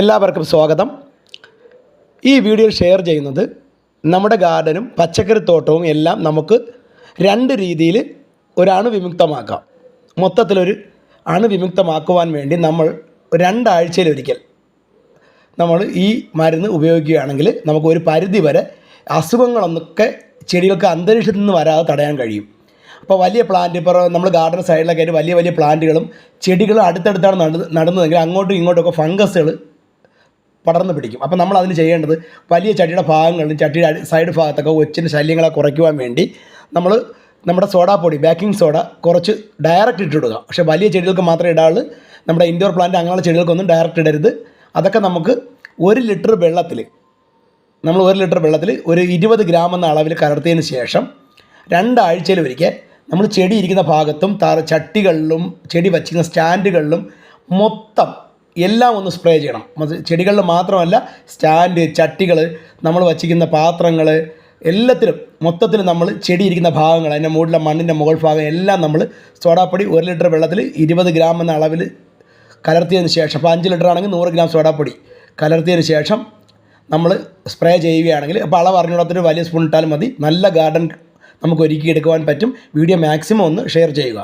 എല്ലാവർക്കും സ്വാഗതം. ഈ വീഡിയോ ഷെയർ ചെയ്യുന്നത് നമ്മുടെ ഗാർഡനും പച്ചക്കറി തോട്ടവും എല്ലാം നമുക്ക് രണ്ട് രീതിയിൽ ഒരു അണുവിമുക്തമാക്കാം മൊത്തത്തിലൊരു അണുവിമുക്തമാക്കുവാൻ വേണ്ടി നമ്മൾ രണ്ടാഴ്ചയിലൊരിക്കൽ നമ്മൾ ഈ മരുന്ന് ഉപയോഗിക്കുകയാണെങ്കിൽ നമുക്ക് ഒരു പരിധി വരെ അസുഖങ്ങളൊന്നൊക്കെ ചെടികൾക്ക് അന്തരീക്ഷത്തിൽ നിന്ന് വരാതെ തടയാൻ കഴിയും. അപ്പോൾ വലിയ പ്ലാന്റ് ഇപ്പോൾ നമ്മൾ ഗാർഡൻ സൈഡിലൊക്കെ ആയിട്ട് വലിയ വലിയ പ്ലാന്റുകളും ചെടികളും അടുത്തടുത്താണ് നടന്നതെങ്കിൽ അങ്ങോട്ടും ഇങ്ങോട്ടുമൊക്കെ ഫംഗസുകൾ പടർന്ന് പിടിക്കും. അപ്പോൾ നമ്മൾ അതിന് ചെയ്യേണ്ടത് വലിയ ചട്ടിയുടെ ഭാഗങ്ങളിലും ചട്ടിയുടെ സൈഡ് ഭാഗത്തൊക്കെ ഒച്ചിന്റെ ശല്യങ്ങളെ കുറയ്ക്കുവാൻ വേണ്ടി നമ്മൾ നമ്മുടെ സോഡാ പൊടി ബേക്കിംഗ് സോഡ കുറച്ച് ഡയറക്റ്റ് ഇട്ടിടുക. പക്ഷേ വലിയ ചെടികൾക്ക് മാത്രമേ ഇടാവുള്ളൂ. നമ്മുടെ ഇൻഡോർ പ്ലാന്റ് അങ്ങനെയുള്ള ചെടികൾക്കൊന്നും ഡയറക്റ്റ് ഇടരുത്. അതൊക്കെ നമുക്ക് ഒരു ലിറ്റർ വെള്ളത്തിൽ നമ്മൾ ഒരു ലിറ്റർ വെള്ളത്തിൽ ഒരു ഇരുപത് ഗ്രാം എന്ന അളവിൽ കലർത്തിയതിന് ശേഷം രണ്ടാഴ്ചയിൽ ഒരിക്കൽ നമ്മൾ ചെടി ഇരിക്കുന്ന ഭാഗത്തും തറ ചട്ടികളിലും ചെടി വച്ചിരിക്കുന്ന സ്റ്റാൻഡുകളിലും മൊത്തം എല്ലാം ഒന്ന് സ്പ്രേ ചെയ്യണം. ചെടികളിൽ മാത്രമല്ല സ്റ്റാൻഡ് ചട്ടികൾ നമ്മൾ വച്ചിരിക്കുന്ന പാത്രങ്ങൾ എല്ലാത്തിലും മൊത്തത്തിൽ നമ്മൾ ചെടി ഇരിക്കുന്ന ഭാഗങ്ങൾ അതിന്റെ മുകളിലെ മണ്ണിന്റെ മുകൾ ഭാഗം എല്ലാം നമ്മൾ സോഡാപ്പൊടി ഒരു ലിറ്റർ വെള്ളത്തിൽ ഇരുപത് ഗ്രാം എന്ന അളവിൽ കലർത്തിയതിന് ശേഷം അപ്പോൾ അഞ്ച് ലിറ്റർ ആണെങ്കിൽ നൂറ് ഗ്രാം സോഡാപ്പൊടി കലർത്തിയതിന് ശേഷം നമ്മൾ സ്പ്രേ ചെയ്യുകയാണെങ്കിൽ അപ്പോൾ അളവ് അറിഞ്ഞിടത്തൊരു വലിയ സ്പൂൺ ഇട്ടാലും മതി. നല്ല ഗാർഡൻ നമുക്ക് ഒരുക്കി എടുക്കുവാൻ പറ്റും. വീഡിയോ മാക്സിമം ഒന്ന് ഷെയർ ചെയ്യുക.